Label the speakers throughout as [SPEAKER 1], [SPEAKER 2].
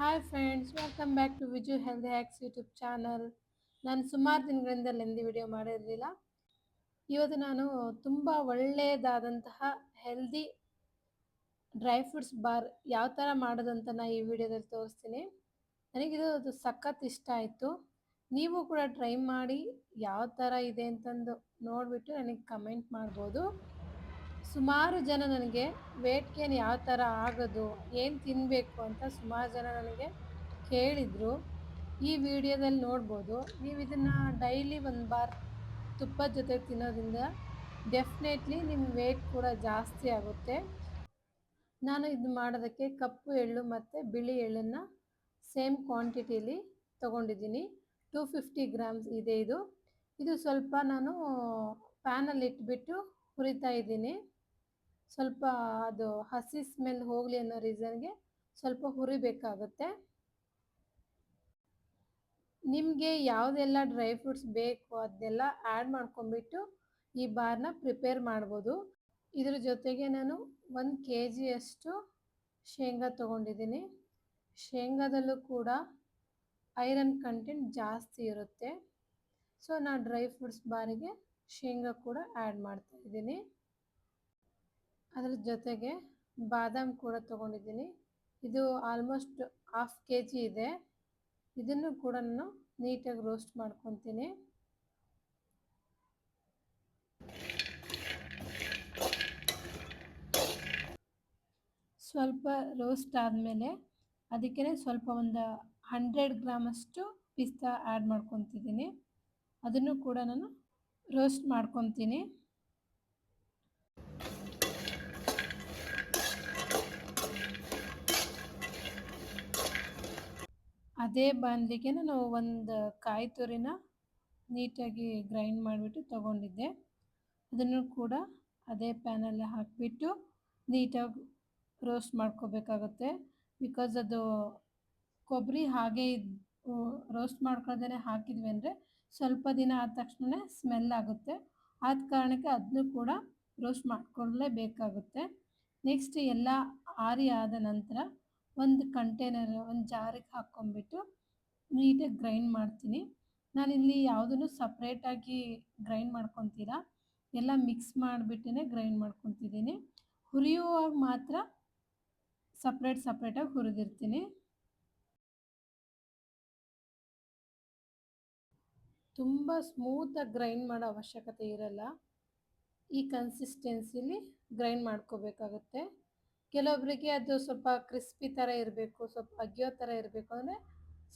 [SPEAKER 1] Hi friends welcome back to Viju healthy hacks YouTube channel ನಾನು ಸುಮಾರು ದಿನಗಳಿಂದ lengthy video ಮಾಡಿರಲಿಲ್ಲ. ಇವತ್ತು ನಾನು ತುಂಬ ಒಳ್ಳೆಯದಾದಂತಹ ಹೆಲ್ದಿ ಡ್ರೈ ಫ್ರೂಟ್ಸ್ ಬಾರ್ ಯಾವ ಥರ ಮಾಡೋದು ಅಂತ ನಾನು ಈ ವಿಡಿಯೋದಲ್ಲಿ ತೋರಿಸ್ತೀನಿ. ನನಗಿದು ಅದು ಸಖತ್ ಇಷ್ಟ ಆಯಿತು. ನೀವು ಕೂಡ ಟ್ರೈ ಮಾಡಿ ಯಾವ ಥರ ಇದೆ ಅಂತಂದು ನೋಡಿಬಿಟ್ಟು ನನಗೆ ಕಮೆಂಟ್ ಮಾಡ್ಬೋದು. ಸುಮಾರು ಜನ ನನಗೆ ವೇಟ್ ಗೇನ್ ಯಾವ ಥರ ಆಗೋದು? ಏನು ತಿನ್ನಬೇಕು ಅಂತ ಸುಮಾರು ಜನ ನನಗೆ ಕೇಳಿದರು. ಈ ವಿಡಿಯೋದಲ್ಲಿ ನೋಡ್ಬೋದು, ನೀವು ಇದನ್ನು ಡೈಲಿ ಒಂದು ಬಾರ್ ತುಪ್ಪದ ಜೊತೆ ತಿನ್ನೋದ್ರಿಂದ ಡೆಫಿನೆಟ್ಲಿ ನಿಮ್ಮ ವೇಟ್ ಕೂಡ ಜಾಸ್ತಿ ಆಗುತ್ತೆ. ನಾನು ಇದು ಮಾಡೋದಕ್ಕೆ ಕಪ್ಪು ಎಳ್ಳು ಮತ್ತು ಬಿಳಿ ಎಳ್ಳನ್ನು ಸೇಮ್ ಕ್ವಾಂಟಿಟೀಲಿ ತೊಗೊಂಡಿದ್ದೀನಿ. ಟೂ ಫಿಫ್ಟಿ ಗ್ರಾಮ್ಸ್ ಇದೆ ಇದು. ಇದು ಸ್ವಲ್ಪ ನಾನು ಪ್ಯಾನಲ್ಲಿ ಇಟ್ಬಿಟ್ಟು ಹುರಿತಾ ಇದ್ದೀನಿ. ಸ್ವಲ್ಪ ಅದು ಹಸಿ ಸ್ಮೆಲ್ ಹೋಗಲಿ ಅನ್ನೋ ರೀಸನ್ಗೆ ಸ್ವಲ್ಪ ಹುರಿಬೇಕಾಗುತ್ತೆ ನಿಮಗೆ ಯಾವುದೆಲ್ಲ ಡ್ರೈ ಫ್ರೂಟ್ಸ್ ಬೇಕು ಅದನ್ನೆಲ್ಲ ಆ್ಯಡ್ ಮಾಡ್ಕೊಂಬಿಟ್ಟು ಈ ಬಾರ್ನ ಪ್ರಿಪೇರ್ ಮಾಡ್ಬೋದು. ಇದ್ರ ಜೊತೆಗೆ ನಾನು ಒಂದು ಕೆ ಜಿಯಷ್ಟು ಶೇಂಗಾ ತೊಗೊಂಡಿದ್ದೀನಿ. ಶೇಂಗಾದಲ್ಲೂ ಕೂಡ ಐರನ್ ಕಂಟೆಂಟ್ ಜಾಸ್ತಿ ಇರುತ್ತೆ. ಸೊ ನಾನು ಡ್ರೈ ಫ್ರೂಟ್ಸ್ ಬಾರಿಗೆ ಶೇಂಗಾ ಕೂಡ ಆ್ಯಡ್ ಮಾಡ್ತಾ ಇದ್ದೀನಿ. ಅದ್ರ ಜೊತೆಗೆ ಬಾದಾಮ್ ಕೂಡ ತಗೊಂಡಿದ್ದೀನಿ. ಇದು ಆಲ್ಮೋಸ್ಟ್ ಹಾಫ್ ಕೆ ಜಿ ಇದೆ. ಇದನ್ನು ಕೂಡ ನಾನು ನೀಟಾಗಿ ರೋಸ್ಟ್ ಮಾಡ್ಕೊತೀನಿ. ಸ್ವಲ್ಪ ರೋಸ್ಟ್ ಆದಮೇಲೆ ಅದಕ್ಕೆ ಸ್ವಲ್ಪ ಒಂದು ಹಂಡ್ರೆಡ್ ಗ್ರಾಮಷ್ಟು ಪಿಸ್ತಾ ಆ್ಯಡ್ ಮಾಡ್ಕೊತಿದ್ದೀನಿ. ಅದನ್ನು ಕೂಡ ನಾನು ರೋಸ್ಟ್ ಮಾಡ್ಕೊತೀನಿ. ಅದೇ ಬಾಣಲಿಗೆ ನಾನು ಒಂದು ಕಾಯಿ ತುರಿನ ನೀಟಾಗಿ ಗ್ರೈಂಡ್ ಮಾಡಿಬಿಟ್ಟು ತೊಗೊಂಡಿದ್ದೆ. ಅದನ್ನು ಕೂಡ ಅದೇ ಪ್ಯಾನಲ್ಲಿ ಹಾಕಿಬಿಟ್ಟು ನೀಟಾಗಿ ರೋಸ್ಟ್ ಮಾಡ್ಕೋಬೇಕಾಗುತ್ತೆ. ಬಿಕಾಸ್ ಅದು ಕೊಬ್ಬರಿ ಹಾಗೆ ರೋಸ್ಟ್ ಮಾಡ್ಕೊಳ್ದೇ ಹಾಕಿದ್ವಿ ಅಂದರೆ ಸ್ವಲ್ಪ ದಿನ ಆದ ತಕ್ಷಣ ಸ್ಮೆಲ್ ಆಗುತ್ತೆ. ಆದ ಕಾರಣಕ್ಕೆ ಅದನ್ನು ಕೂಡ ರೋಸ್ಟ್ ಮಾಡ್ಕೊಳ್ಳೇಬೇಕಾಗುತ್ತೆ ನೆಕ್ಸ್ಟ್ ಎಲ್ಲ ಆರಿ ಆದ ನಂತರ ಒಂದು ಕಂಟೈನರ್ ಒಂದು ಜಾರಿಗೆ ಹಾಕ್ಕೊಂಬಿಟ್ಟು ನೀಟಾಗಿ ಗ್ರೈಂಡ್ ಮಾಡ್ತೀನಿ. ನಾನಿಲ್ಲಿ ಯಾವುದನ್ನು ಸಪ್ರೇಟಾಗಿ ಗ್ರೈಂಡ್ ಮಾಡ್ಕೊತೀರ, ಎಲ್ಲ ಮಿಕ್ಸ್ ಮಾಡಿಬಿಟ್ಟೇ ಗ್ರೈಂಡ್ ಮಾಡ್ಕೊತಿದ್ದೀನಿ. ಹುರಿಯುವಾಗ ಮಾತ್ರ ಸಪ್ರೇಟ್ ಸಪ್ರೇಟಾಗಿ ಹುರಿದಿರ್ತೀನಿ. ತುಂಬ ಸ್ಮೂತಾಗಿ ಗ್ರೈಂಡ್ ಮಾಡೋ ಅವಶ್ಯಕತೆ ಇರಲ್ಲ. ಈ ಕನ್ಸಿಸ್ಟೆನ್ಸಿಲಿ ಗ್ರೈಂಡ್ ಮಾಡ್ಕೋಬೇಕಾಗುತ್ತೆ. ಕೆಲವೊಬ್ಬರಿಗೆ ಅದು ಸ್ವಲ್ಪ ಕ್ರಿಸ್ಪಿ ಥರ ಇರಬೇಕು, ಸ್ವಲ್ಪ ಅಗಿಯೋ ಥರ ಇರಬೇಕು ಅಂದರೆ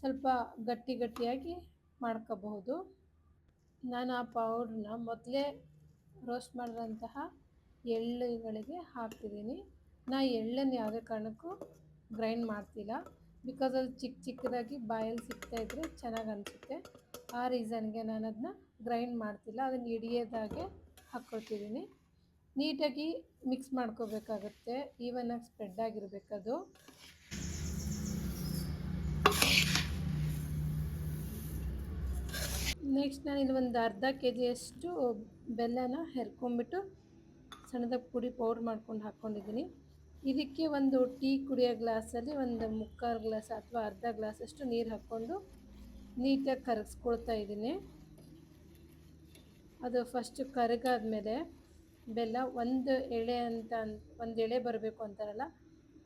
[SPEAKER 1] ಸ್ವಲ್ಪ ಗಟ್ಟಿ ಗಟ್ಟಿಯಾಗಿ ಮಾಡ್ಕೋಬಹುದು. ನಾನು ಆ ಪೌಡ್ರನ್ನ ಮೊದಲೇ ರೋಸ್ಟ್ ಮಾಡಿದಂತಹ ಎಳ್ಳುಗಳಿಗೆ ಹಾಕ್ತಿದ್ದೀನಿ. ನಾ ಎಳ್ಳನ್ನು ಯಾವುದೇ ಕಾರಣಕ್ಕೂ ಗ್ರೈಂಡ್ ಮಾಡ್ತಿಲ್ಲ. ಬಿಕಾಸ್ ಅದು ಚಿಕ್ಕ ಚಿಕ್ಕದಾಗಿ ಬಾಯಲ್ಲಿ ಸಿಗ್ತಾಯಿದ್ರೆ ಚೆನ್ನಾಗಿ ಅನಿಸುತ್ತೆ. ಆ ರೀಸನ್ಗೆ ನಾನು ಅದನ್ನ ಗ್ರೈಂಡ್ ಮಾಡ್ತಿಲ್ಲ. ಅದನ್ನು ಹಿಡಿಯೋದಾಗೆ ಹಾಕ್ಕೊಳ್ತಿದ್ದೀನಿ ನೀಟಾಗಿ ಮಿಕ್ಸ್ ಮಾಡ್ಕೋಬೇಕಾಗುತ್ತೆ. ಆಗಿ ಸ್ಪ್ರೆಡ್ ಆಗಿರಬೇಕದು. ನೆಕ್ಸ್ಟ್ ನಾನು ಇಲ್ಲಿ ಒಂದು ಅರ್ಧ ಕೆ ಜಿಯಷ್ಟು ಬೆಲ್ಲನ ಹೆರ್ಕೊಂಬಿಟ್ಟು ಸಣ್ಣದಾಗಿ ಪುಡಿ ಪೌಡ್ರ್ ಮಾಡ್ಕೊಂಡು ಹಾಕ್ಕೊಂಡಿದ್ದೀನಿ ಇದಕ್ಕೆ ಒಂದು ಟೀ ಕುಡಿಯೋ ಗ್ಲಾಸಲ್ಲಿ ಒಂದು ಮುಕ್ಕಾಲು ಗ್ಲಾಸ್ ಅಥವಾ ಅರ್ಧ ಗ್ಲಾಸಷ್ಟು ನೀರು ಹಾಕ್ಕೊಂಡು ನೀಟಾಗಿ ಕರಗಿಸ್ಕೊಳ್ತಾ ಇದ್ದೀನಿ. ಅದು ಫಸ್ಟು ಕರಗಾದ್ಮೇಲೆ ಬೆಲ್ಲ ಒಂದು ಎಳೆ ಅಂತ ಒಂದು ಎಳೆ ಬರಬೇಕು ಅಂತಾರಲ್ಲ,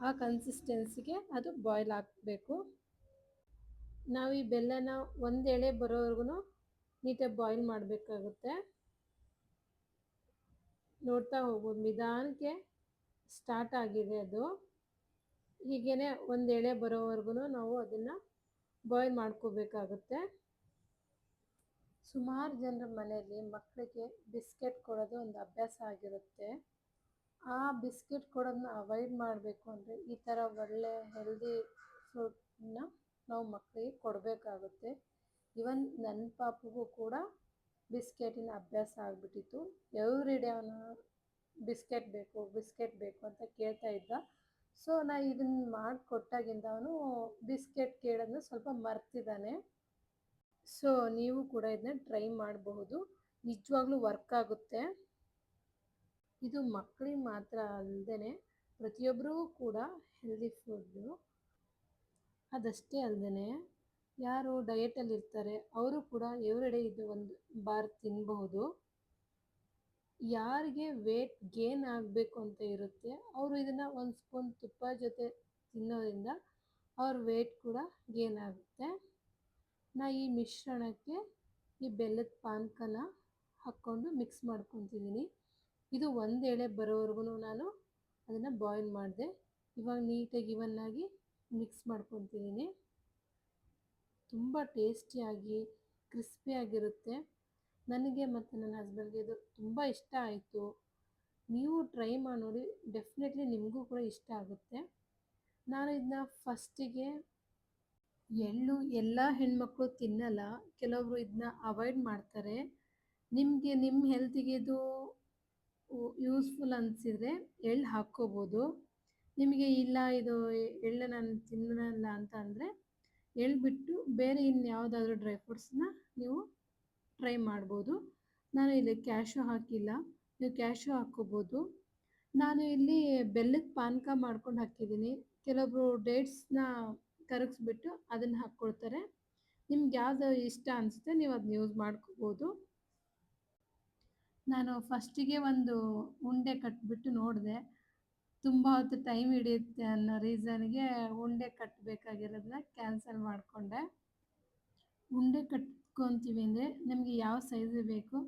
[SPEAKER 1] ಆ ಕನ್ಸಿಸ್ಟೆನ್ಸಿಗೆ ಅದು ಬಾಯ್ಲ್ ಹಾಕಬೇಕು. ನಾವು ಈ ಬೆಲ್ಲನ ಒಂದು ಎಳೆ ಬರೋವರೆಗೂ ನೀಟಾಗಿ ಬಾಯ್ಲ್ ಮಾಡಬೇಕಾಗುತ್ತೆ. ನೋಡ್ತಾ ಹೋಗ್ಬೋದು ನಿಧಾನಕ್ಕೆ ಸ್ಟಾರ್ಟ್ ಆಗಿದೆ ಅದು. ಹೀಗೇ ಒಂದು ಎಳೆ ಬರೋವರೆಗೂ ನಾವು ಅದನ್ನು ಬಾಯ್ಲ್ ಮಾಡ್ಕೋಬೇಕಾಗುತ್ತೆ. ಸುಮಾರು ಜನರ ಮನೆಯಲ್ಲಿ ಮಕ್ಕಳಿಗೆ ಬಿಸ್ಕೆಟ್ ಕೊಡೋದು ಒಂದು ಅಭ್ಯಾಸ ಆಗಿರುತ್ತೆ. ಆ ಬಿಸ್ಕೆಟ್ ಕೊಡೋದನ್ನ ಅವಾಯ್ಡ್ ಮಾಡಬೇಕು ಅಂದರೆ ಈ ಥರ ಒಳ್ಳೆ ಹೆಲ್ದಿ ಫ್ರೂಟ್ನ ನಾವು ಮಕ್ಕಳಿಗೆ ಕೊಡಬೇಕಾಗುತ್ತೆ. ಇವನ್ ನನ್ನ ಪಾಪಗೂ ಕೂಡ ಬಿಸ್ಕೆಟಿನ ಅಭ್ಯಾಸ ಆಗಿಬಿಟ್ಟಿತ್ತು. ಎವ್ರಿ ಡೇ ಅವನು ಬಿಸ್ಕೆಟ್ ಬೇಕು ಬಿಸ್ಕೆಟ್ ಬೇಕು ಅಂತ ಕೇಳ್ತಾ ಇದ್ದ. ಸೊ ನಾ ಇದನ್ನು ಮಾಡಿಕೊಟ್ಟಾಗಿಂದ ಅವನು ಬಿಸ್ಕೆಟ್ ಕೇಳೋದನ್ನ ಸ್ವಲ್ಪ ಮರ್ತಿದ್ದಾನೆ. ಸೊ ನೀವು ಕೂಡ ಇದನ್ನ ಟ್ರೈ ಮಾಡಬಹುದು. ನಿಜವಾಗ್ಲೂ ವರ್ಕ್ ಆಗುತ್ತೆ. ಇದು ಮಕ್ಕಳಿಗೆ ಮಾತ್ರ ಅಲ್ಲದೆ ಪ್ರತಿಯೊಬ್ಬರಿಗೂ ಕೂಡ ಹೆಲ್ದಿ ಫುಡ್ಡು ಅದಷ್ಟೇ ಅಲ್ಲದೆ ಯಾರು ಡಯೆಟಲ್ಲಿ ಇರ್ತಾರೆ, ಅವರು ಕೂಡ ಎವ್ರಿಡೇ ಇದು ಒಂದು ಬಾರ್ ತಿನ್ನಬಹುದು ಯಾರಿಗೆ ವೇಟ್ ಗೇನ್ ಆಗಬೇಕು ಅಂತ ಇರುತ್ತೆ, ಅವರು ಇದನ್ನು ಒಂದು ಸ್ಪೂನ್ ತುಪ್ಪ ಜೊತೆ ತಿನ್ನೋದ್ರಿಂದ ಅವ್ರ ವೇಟ್ ಕೂಡ ಗೇನ್ ಆಗುತ್ತೆ. ನಾ ಈ ಮಿಶ್ರಣಕ್ಕೆ ಈ ಬೆಲ್ಲದ ಪಾನಕನ ಹಾಕ್ಕೊಂಡು ಮಿಕ್ಸ್ ಮಾಡ್ಕೊತಿದ್ದೀನಿ ಇದು ಒಂದೇಳೆ ಬರೋವರೆಗೂ ನಾನು ಅದನ್ನು ಬಾಯ್ಲ್ ಮಾಡಿದೆ. ಇವಾಗ ನೀಟಾಗಿ ಇವನ್ನಾಗಿ ಮಿಕ್ಸ್ ಮಾಡ್ಕೊತಿದ್ದೀನಿ ತುಂಬ ಟೇಸ್ಟಿಯಾಗಿ ಕ್ರಿಸ್ಪಿಯಾಗಿರುತ್ತೆ ನನಗೆ ಮತ್ತು ನನ್ನ ಹಸ್ಬೆಂಡ್ಗೆ ಇದು ತುಂಬ ಇಷ್ಟ ಆಯಿತು. ನೀವು ಟ್ರೈ ಮಾಡಿ ನೋಡಿ ಡೆಫಿನೆಟ್ಲಿ ನಿಮಗೂ ಕೂಡ ಇಷ್ಟ ಆಗುತ್ತೆ. ನಾನು ಇದನ್ನ ಫಸ್ಟಿಗೆ ಎಳ್ಳು ಎಲ್ಲ ಹೆಣ್ಮಕ್ಳು ತಿನ್ನಲ್ಲ, ಕೆಲವರು ಇದನ್ನ ಅವಾಯ್ಡ್ ಮಾಡ್ತಾರೆ. ನಿಮಗೆ ನಿಮ್ಮ ಹೆಲ್ತಿಗೆ ಇದು ಯೂಸ್ಫುಲ್ ಅನಿಸಿದರೆ ಎಳ್ಳು ಹಾಕ್ಕೋಬೋದು. ನಿಮಗೆ ಇಲ್ಲ ಇದು ಎಳ್ಳು ನಾನು ತಿನ್ನಲ್ಲ ಅಂತ ಅಂದರೆ ಎಳ್ಳು ಬಿಟ್ಟು ಬೇರೆ ಇನ್ಯಾವುದಾದ್ರೂ ಡ್ರೈ ಫ್ರೂಟ್ಸ್ನ ನೀವು ಟ್ರೈ ಮಾಡ್ಬೋದು. ನಾನು ಇಲ್ಲಿ ಕ್ಯಾಶು ಹಾಕಿಲ್ಲ, ನೀವು ಕ್ಯಾಶು ಹಾಕ್ಕೋಬೋದು. ನಾನು ಇಲ್ಲಿ ಬೆಲ್ಲದ ಪಾನಕ ಮಾಡ್ಕೊಂಡು ಹಾಕಿದ್ದೀನಿ. ಕೆಲವೊಬ್ರು ಡೇಟ್ಸ್ನ ಕರಗಿಸ್ಬಿಟ್ಟು ಅದನ್ನು ಹಾಕ್ಕೊಳ್ತಾರೆ. ನಿಮ್ಗೆ ಯಾವ್ದು ಇಷ್ಟ ಅನಿಸುತ್ತೆ ನೀವು ಅದನ್ನ ಯೂಸ್ ಮಾಡ್ಕೋಬೋದು. ನಾನು ಫಸ್ಟಿಗೆ ಒಂದು ಉಂಡೆ ಕಟ್ಬಿಟ್ಟು ನೋಡಿದೆ. ತುಂಬ ಹೊತ್ತು ಟೈಮ್ ಹಿಡಿಯುತ್ತೆ ಅನ್ನೋ ರೀಸನ್ಗೆ ಉಂಡೆ ಕಟ್ಟಬೇಕಾಗಿರೋದನ್ನ ಕ್ಯಾನ್ಸಲ್ ಮಾಡಿಕೊಂಡೆ. ಉಂಡೆ ಕಟ್ಕೊತೀವಿ ಅಂದರೆ ನಿಮಗೆ ಯಾವ ಸೈಜ್ ಬೇಕು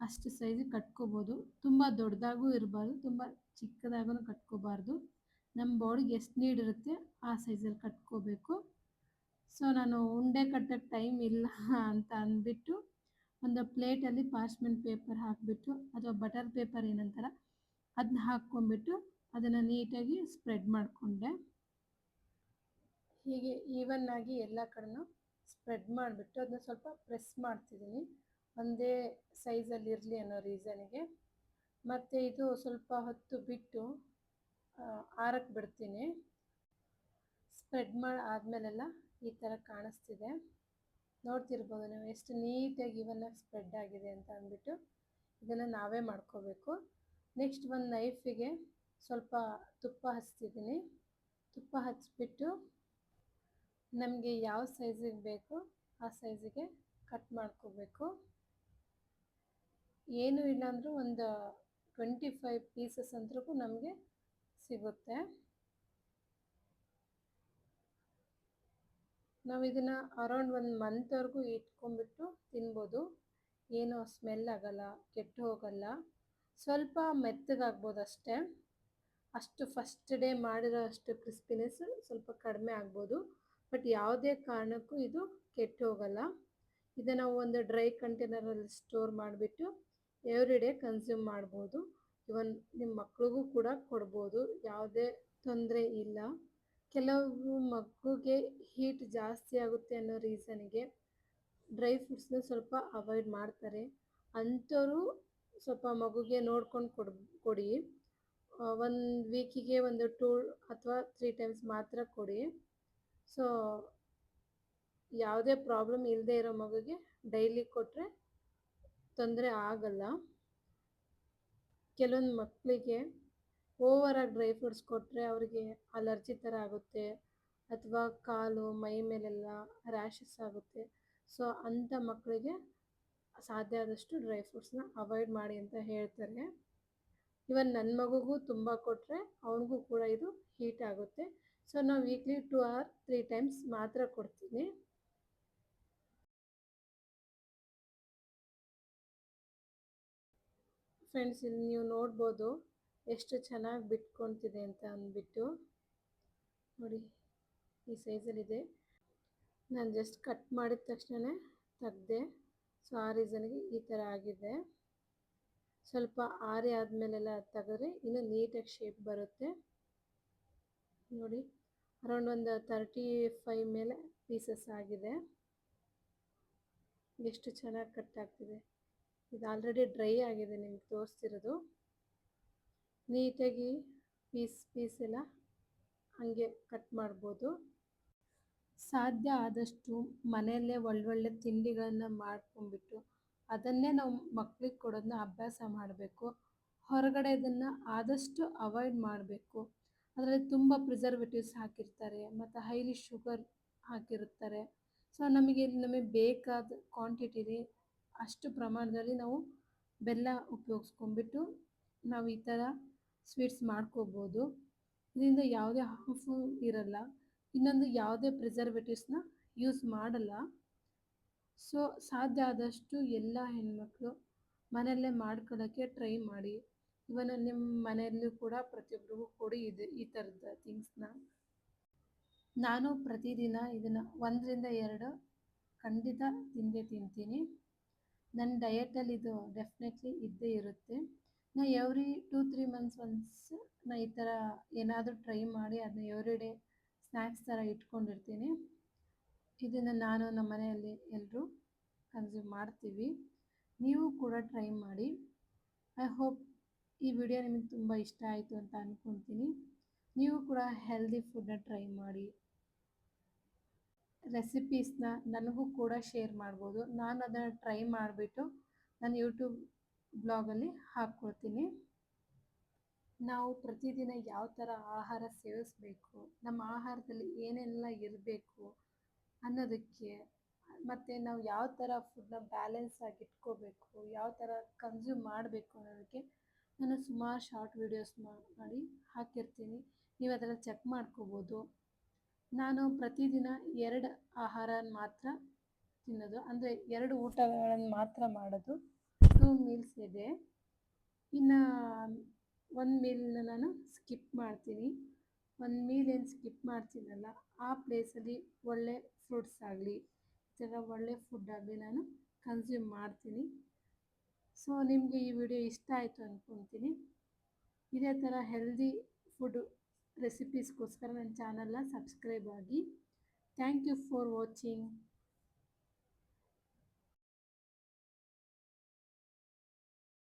[SPEAKER 1] ಅಷ್ಟು ಸೈಜ್ ಕಟ್ಕೋಬೋದು. ತುಂಬ ದೊಡ್ಡದಾಗೂ ಇರಬಾರ್ದು, ತುಂಬ ಚಿಕ್ಕದಾಗೂ ಕಟ್ಕೋಬಾರ್ದು. ನಮ್ಮ ಬಾಡಿಗೆ ಎಷ್ಟು ನೀಡಿರುತ್ತೆ ಆ ಸೈಜಲ್ಲಿ ಕಟ್ಕೋಬೇಕು. ಸೊ ನಾನು ಉಂಡೆ ಕಟ್ಟೋಕ್ಕೆ ಟೈಮ್ ಇಲ್ಲ ಅಂತ ಅಂದ್ಬಿಟ್ಟು, ಒಂದು ಪ್ಲೇಟಲ್ಲಿ ಪಾರ್ಚ್ಮೆಂಟ್ ಪೇಪರ್ ಹಾಕಿಬಿಟ್ಟು, ಅಥವಾ ಬಟರ್ ಪೇಪರ್ ಏನಂತಾರ ಅದನ್ನ ಹಾಕ್ಕೊಂಡ್ಬಿಟ್ಟು, ಅದನ್ನು ನೀಟಾಗಿ ಸ್ಪ್ರೆಡ್ ಮಾಡಿಕೊಂಡೆ. ಹೀಗೆ ಈವನ್ ಆಗಿ ಎಲ್ಲ ಕಡೆನೂ ಸ್ಪ್ರೆಡ್ ಮಾಡಿಬಿಟ್ಟು ಅದನ್ನ ಸ್ವಲ್ಪ ಪ್ರೆಸ್ ಮಾಡ್ತಿದ್ದೀನಿ. ಒಂದೇ ಸೈಜಲ್ಲಿ ಇರಲಿ ಅನ್ನೋ ರೀಸನಿಗೆ ಮತ್ತು ಇದು ಸ್ವಲ್ಪ ಹೊತ್ತು ಬಿಟ್ಟು ಆರಕ್ಕೆ ಬಿಡ್ತೀನಿ. ಸ್ಪ್ರೆಡ್ ಮಾಡಿ, ಆದಮೇಲೆಲ್ಲ ಈ ಥರ ಕಾಣಿಸ್ತಿದೆ. ನೋಡ್ತಿರ್ಬೋದು ನೀವು ಎಷ್ಟು ನೀಟಾಗಿ ಇವೆಲ್ಲ ಸ್ಪ್ರೆಡ್ ಆಗಿದೆ ಅಂತ ಅಂದ್ಬಿಟ್ಟು ಇದನ್ನು ನಾವೇ ಮಾಡ್ಕೋಬೇಕು. ನೆಕ್ಸ್ಟ್ ಒಂದು ನೈಫಿಗೆ ಸ್ವಲ್ಪ ತುಪ್ಪ ಹಚ್ತಿದ್ದೀನಿ. ತುಪ್ಪ ಹಚ್ಬಿಟ್ಟು ನಮಗೆ ಯಾವ ಸೈಜಿಗೆ ಬೇಕು ಆ ಸೈಜಿಗೆ ಕಟ್ ಮಾಡ್ಕೋಬೇಕು. ಏನೂ ಇಲ್ಲಾಂದರೂ ಒಂದು ಟ್ವೆಂಟಿ ಫೈವ್ ಪೀಸಸ್ ಅಂದ್ರೂ ನಮಗೆ ಸಿಗುತ್ತೆ. ನಾವು ಇದನ್ನು ಅರೌಂಡ್ ಒಂದು ಮಂತ್ವರೆಗೂ ಇಟ್ಕೊಂಡ್ಬಿಟ್ಟು ತಿನ್ಬೋದು. ಏನು ಸ್ಮೆಲ್ ಆಗಲ್ಲ, ಕೆಟ್ಟು ಹೋಗಲ್ಲ. ಸ್ವಲ್ಪ ಮೆತ್ತಗಾಗ್ಬೋದು ಅಷ್ಟೇ. ಅಷ್ಟು ಫಸ್ಟ್ ಡೇ ಮಾಡಿರೋ ಅಷ್ಟು ಕ್ರಿಸ್ಪಿನೆಸ್ ಸ್ವಲ್ಪ ಕಡಿಮೆ ಆಗ್ಬೋದು. ಬಟ್ ಯಾವುದೇ ಕಾರಣಕ್ಕೂ ಇದು ಕೆಟ್ಟು ಹೋಗಲ್ಲ. ಇದನ್ನು ಒಂದು ಡ್ರೈ ಕಂಟೈನರಲ್ಲಿ ಸ್ಟೋರ್ ಮಾಡಿಬಿಟ್ಟು ಎವ್ರಿ ಡೇ ಕನ್ಸ್ಯೂಮ್ ಮಾಡ್ಬೋದು. ಇವನ್ ನಿಮ್ಮ ಮಕ್ಳಿಗೂ ಕೂಡ ಕೊಡ್ಬೋದು, ಯಾವುದೇ ತೊಂದರೆ ಇಲ್ಲ. ಕೆಲವು ಮಗುಗೆ ಹೀಟ್ ಜಾಸ್ತಿ ಆಗುತ್ತೆ ಅನ್ನೋ ರೀಸನ್ಗೆ ಡ್ರೈ ಫ್ರೂಟ್ಸ್ನ ಸ್ವಲ್ಪ ಅವಾಯ್ಡ್ ಮಾಡ್ತಾರೆ. ಅಂಥವರು ಸ್ವಲ್ಪ ಮಗುಗೆ ನೋಡ್ಕೊಂಡು ಕೊಡ್, ಕೊಡಿ. ಒಂದು ವೀಕಿಗೆ ಒಂದು ಟೂ ಅಥವಾ ತ್ರೀ ಟೈಮ್ಸ್ ಮಾತ್ರ ಕೊಡಿ. ಸೊ ಯಾವುದೇ ಪ್ರಾಬ್ಲಮ್ ಇಲ್ಲದೆ ಇರೋ ಮಗುಗೆ ಡೈಲಿ ಕೊಟ್ಟರೆ ತೊಂದರೆ ಆಗಲ್ಲ. ಕೆಲವೊಂದು ಮಕ್ಕಳಿಗೆ ಓವರಾಗಿ ಡ್ರೈ ಫ್ರೂಟ್ಸ್ ಕೊಟ್ಟರೆ ಅವರಿಗೆ ಅಲರ್ಜಿ ಥರ ಆಗುತ್ತೆ ಅಥವಾ ಕಾಲು, ಮೈ ಮೇಲೆಲ್ಲ ರ್ಯಾಷಸ್ ಆಗುತ್ತೆ. ಸೊ ಅಂಥ ಮಕ್ಕಳಿಗೆ ಸಾಧ್ಯ ಆದಷ್ಟು ಡ್ರೈ ಫ್ರೂಟ್ಸ್ನ ಅವಾಯ್ಡ್ ಮಾಡಿ ಅಂತ ಹೇಳ್ತಾರೆ. ಇವನ್ ನನ್ನ ಮಗುಗೂ ತುಂಬ ಕೊಟ್ಟರೆ ಅವನಿಗೂ ಕೂಡ ಇದು ಹೀಟ್ ಆಗುತ್ತೆ. ಸೊ ನಾವು weekly two or three times ಮಾತ್ರ ಕೊಡ್ತೀನಿ ಫ್ರೆಂಡ್ಸ್ ಇಲ್ಲಿ ನೀವು ನೋಡ್ಬೋದು ಎಷ್ಟು ಚೆನ್ನಾಗಿ ಬಿಟ್ಕೊತಿದೆ ಅಂತ ಅಂದ್ಬಿಟ್ಟು. ನೋಡಿ, ಈ ಸೈಜಲ್ಲಿದೆ ನಾನು ಜಸ್ಟ್ ಕಟ್ ಮಾಡಿದ ತಕ್ಷಣ ತೆಗ್ದೆ ಸೊ ಆ ರೀಸನ್ಗೆ ಈ ಥರ ಆಗಿದೆ. ಸ್ವಲ್ಪ ಆರಿ ಆದಮೇಲೆಲ್ಲ ತೆಗೆದ್ರೆ ಇನ್ನೂ ನೀಟಾಗಿ ಶೇಪ್ ಬರುತ್ತೆ. ನೋಡಿ ಅರೌಂಡ್ ಒಂದು ತರ್ಟಿ ಫೈವ್ ಮೇಲೆ ಪೀಸಸ್ ಆಗಿದೆ. ಎಷ್ಟು ಚೆನ್ನಾಗಿ ಕಟ್ ಆಗ್ತಿದೆ. ಇದು ಆಲ್ರೆಡಿ ಡ್ರೈ ಆಗಿದೆ ನಿಮ್ಗೆ ತೋರಿಸ್ತಿರೋದು. ನೀಟಾಗಿ ಪೀಸ್ ಪೀಸ್ ಎಲ್ಲ ಹಾಗೆ ಕಟ್ ಮಾಡ್ಬೋದು. ಸಾಧ್ಯ ಆದಷ್ಟು ಮನೆಯಲ್ಲೇ ಒಳ್ಳೊಳ್ಳೆ ತಿಂಡಿಗಳನ್ನು ಮಾಡ್ಕೊಂಡ್ಬಿಟ್ಟು ಅದನ್ನೇ ನಾವು ಮಕ್ಳಿಗೆ ಕೊಡೋದನ್ನ ಅಭ್ಯಾಸ ಮಾಡಬೇಕು. ಹೊರಗಡೆ ಇದನ್ನು ಆದಷ್ಟು ಅವಾಯ್ಡ್ ಮಾಡಬೇಕು. ಅದರಲ್ಲಿ ತುಂಬ ಪ್ರಿಸರ್ವೇಟಿವ್ಸ್ ಹಾಕಿರ್ತಾರೆ, ಮತ್ತು ಹೈಲಿ ಶುಗರ್ ಹಾಕಿರುತ್ತಾರೆ. ಸೊ ನಮಗೆ ನಮಗೆ ಬೇಕಾದ ಕ್ವಾಂಟಿಟಿಲಿ ಅಷ್ಟು ಪ್ರಮಾಣದಲ್ಲಿ ನಾವು ಬೆಲ್ಲ ಉಪಯೋಗಿಸ್ಕೊಂಡ್ಬಿಟ್ಟು ನಾವು ಈ ಥರ ಸ್ವೀಟ್ಸ್ ಮಾಡ್ಕೋಬೋದು. ಇದರಿಂದ ಯಾವುದೇ ಹಾರ್ಮ್ಫುಲ್ ಇರಲ್ಲ. ಇನ್ನೊಂದು ಯಾವುದೇ ಪ್ರಿಸರ್ವೇಟಿವ್ಸ್ನ ಯೂಸ್ ಮಾಡಲ್ಲ. ಸೊ ಸಾಧ್ಯ ಆದಷ್ಟು ಎಲ್ಲ ಹೆಣ್ಮಕ್ಳು ಮನೆಯಲ್ಲೇ ಮಾಡ್ಕೊಳ್ಳೋಕ್ಕೆ ಟ್ರೈ ಮಾಡಿ. ಇವನ್ ನಿಮ್ಮ ಮನೆಯಲ್ಲೂ ಕೂಡ ಪ್ರತಿಯೊಬ್ಬರಿಗೂ ಕೊಡಿ ಇದು, ಈ ಥರದ ಥಿಂಗ್ಸ್ನ ನಾನು ಪ್ರತಿದಿನ ಇದನ್ನು ಒಂದರಿಂದ ಎರಡು ಖಂಡಿತ ತಿಂದೇ ತಿಂತೀನಿ. ನನ್ನ ಡಯಟಲ್ಲಿ ಇದು ಡೆಫಿನೆಟ್ಲಿ ಇದ್ದೇ ಇರುತ್ತೆ. ನಾ every two three months once ನಾ ಈ ಥರ ಏನಾದರೂ ಟ್ರೈ ಮಾಡಿ ಅದನ್ನ ಎವ್ರಿ ಡೇ ಸ್ನ್ಯಾಕ್ಸ್ ಥರ ಇಟ್ಕೊಂಡಿರ್ತೀನಿ. ಇದನ್ನು ನಾನು ನಮ್ಮ ಮನೆಯಲ್ಲಿ ಎಲ್ಲರೂ ಕನ್ಸ್ಯೂಮ್ ಮಾಡ್ತೀವಿ. ನೀವು ಕೂಡ ಟ್ರೈ ಮಾಡಿ. ಐ ಹೋಪ್ ಈ ವಿಡಿಯೋ ನಿಮಗೆ ತುಂಬ ಇಷ್ಟ ಆಯಿತು ಅಂತ ಅಂದ್ಕೊತೀನಿ ನೀವು ಕೂಡ ಹೆಲ್ದಿ ಫುಡ್ನ ಟ್ರೈ ಮಾಡಿ. ರೆಸಿಪೀಸ್ನ ನನಗೂ ಕೂಡ ಶೇರ್ ಮಾಡ್ಬೋದು. ನಾನು ಅದನ್ನು ಟ್ರೈ ಮಾಡಿಬಿಟ್ಟು ನಾನು ಯೂಟ್ಯೂಬ್ ಬ್ಲಾಗಲ್ಲಿ ಹಾಕ್ಕೊಳ್ತೀನಿ. ನಾವು ಪ್ರತಿದಿನ ಯಾವ ಥರ ಆಹಾರ ಸೇವಿಸಬೇಕು, ನಮ್ಮ ಆಹಾರದಲ್ಲಿ ಏನೆಲ್ಲ ಇರಬೇಕು ಅನ್ನೋದಕ್ಕೆ, ಮತ್ತು ನಾವು ಯಾವ ಥರ ಫುಡ್ನ ಬ್ಯಾಲೆನ್ಸ್ ಆಗಿ ಇಟ್ಕೋಬೇಕು, ಯಾವ ಥರ ಕನ್ಸ್ಯೂಮ್ ಮಾಡಬೇಕು ಅನ್ನೋದಕ್ಕೆ ನಾನು ಸುಮಾರು ಶಾರ್ಟ್ ವೀಡಿಯೋಸ್ ಮಾಡಿ ಹಾಕಿರ್ತೀನಿ. ನೀವು ಅದರಲ್ಲಿ ಚೆಕ್ ಮಾಡ್ಕೋಬೋದು. ನಾನು ಪ್ರತಿದಿನ ಎರಡು ಆಹಾರ ಮಾತ್ರ ತಿನ್ನೋದು. ಅಂದರೆ ಎರಡು ಊಟಗಳನ್ನು ಮಾತ್ರ ಮಾಡೋದು. ಟೂ ಮೀಲ್ಸ್ ಇದೆ. ಇನ್ನು ಒಂದು ಮೀಲ್ನ ನಾನು ಸ್ಕಿಪ್ ಮಾಡ್ತೀನಿ. ಒಂದು ಮೀಲ್ ಏನು ಸ್ಕಿಪ್ ಮಾಡ್ತೀನಲ್ಲ, ಆ ಪ್ಲೇಸಲ್ಲಿ ಒಳ್ಳೆ ಫ್ರೂಟ್ಸ್ ಆಗಲಿ, ಈ ಒಳ್ಳೆ ಫುಡ್ ಆಗಲಿ ನಾನು ಕನ್ಸ್ಯೂಮ್ ಮಾಡ್ತೀನಿ. ಸೊ ನಿಮಗೆ ಈ ವಿಡಿಯೋ ಇಷ್ಟ ಆಯಿತು ಅಂದ್ಕೊತೀನಿ ಇದೇ ಥರ ಹೆಲ್ದಿ ಫುಡ್ ರೆಸಿಪೀಸ್ಗೋಸ್ಕರ ನನ್ನ ಚಾನಲ್ನ ಸಬ್ಸ್ಕ್ರೈಬ್ ಆಗಿ. Thank you for watching